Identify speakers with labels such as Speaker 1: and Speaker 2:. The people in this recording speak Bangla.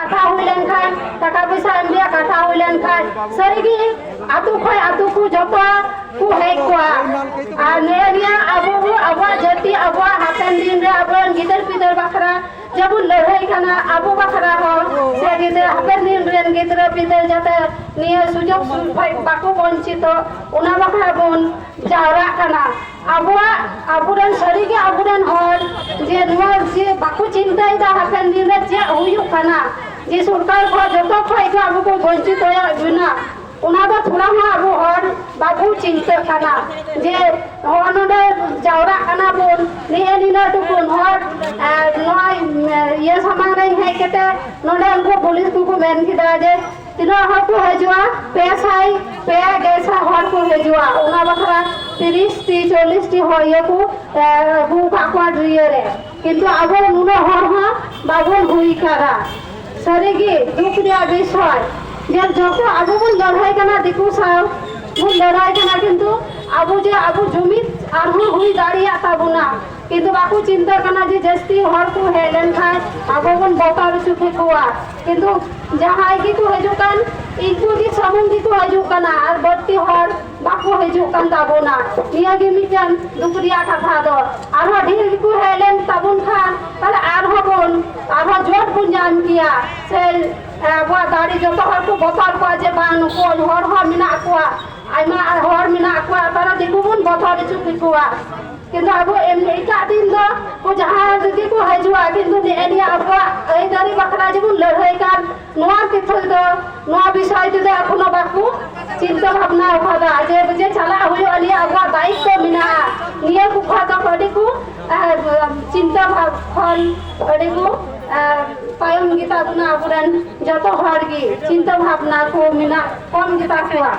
Speaker 1: কথা হইলেন খান, টাকা পয়সা আনবিয়া কথা হইলেন খান। সরিগি, আতু খয় আতু কু যত কু হেক কোয়া। আর নিয়া নিয়া আবু আবু জাতি আবু হাতেন দিন রে আবু গিদর পিদর বাখরা। জব লড়াই কানা আবু বাখরা হ সে গিদর হাতেন দিন রে গিদর পিদর যাতে নিয়া সুযোগ বাকু বঞ্চিত। উনা বাখরা বন যাওরা কানা আবু আবুরেন সরিগি, আবুরেন হল যে নুয়া, যে বাকু হুᱭুক কানা যে সরকার খোয়া যত খোয়াই গো আবু কো বঞ্চিত হয়ে বিনা ওনা দো থোড়া মা আবু হর বাবু চিন্তা কানা যে হর নডে জাওরা কানা বন নিয়ে নিনা টুকুন হর নয় ইয়ে সামাং রে হেই কেতে নডে উনকো পুলিশ কুকু মেন কিদা যে তিনো হর কো হেজুয়া পে সাই, পে গেসা হর কো হেজুয়া ওনা বাখরা 30 টি 40 টি হয় ইয়েকু বু পাকওয়া দুইয়ে রে কিন্তু আবো নুনো হর হা বাবুর ভূমিকারা সারিগে দুঃখ দেওয়া বিষয় যে যত আবু বন লড়াই কানা দিকু সাও বন লড়াই কানা কিন্তু আবু যে আবু জমিত আরহু হুই দাঁড়িয়ে তাবুনা কিন্তু বাকু চিন্তা কানা যে জাস্তি হর কো হেলেন খায় আবু বন বকার চুকে কোয়া কিন্তু যাহাই কি কো হেজুকান ইনকু কি সমন কি কো হেজুকানা আর বর্তি হর બાપુ હે જો કંદા બોના નિયા ગે મિટન દુકરિયા કા થાદો આરો ઢીલ કુ હેલેન તાબુન ખાન তাহলে আর হবন আবার জোট গুঞ্জান কিয়া সে আবার দাড়ি যত হর কো বতর কো যে বান কোন হর হর মিনা কোয়া। আইমা হর মিনা কোয়া, তারা দিকু বুন বতর চুকি কোয়া। কিন্তু আবু এমনি এটা দিন দো, কো যাহা যদি কো হাজুয়া কিন্তু নেনি আবু এই দাড়ি বাকরা যেমন লড়াই কার। নোয়া কিছু দো, নোয়া বিষয় দিলে এখন ᱟᱹᱰᱤ ᱵᱚ ᱛᱟᱭᱚᱢ ᱜᱮᱛᱟ ᱵᱚᱱᱟ ᱟᱵᱚᱨᱮᱱ ᱡᱚᱛᱚ ᱦᱚᱲ ᱜᱮ ᱪᱤᱱᱛᱟᱹ ᱵᱷᱟᱵᱱᱟ ᱠᱚ ᱢᱮᱱᱟᱜ ᱠᱚᱢ ᱜᱮᱛᱟ ᱠᱚᱣᱟ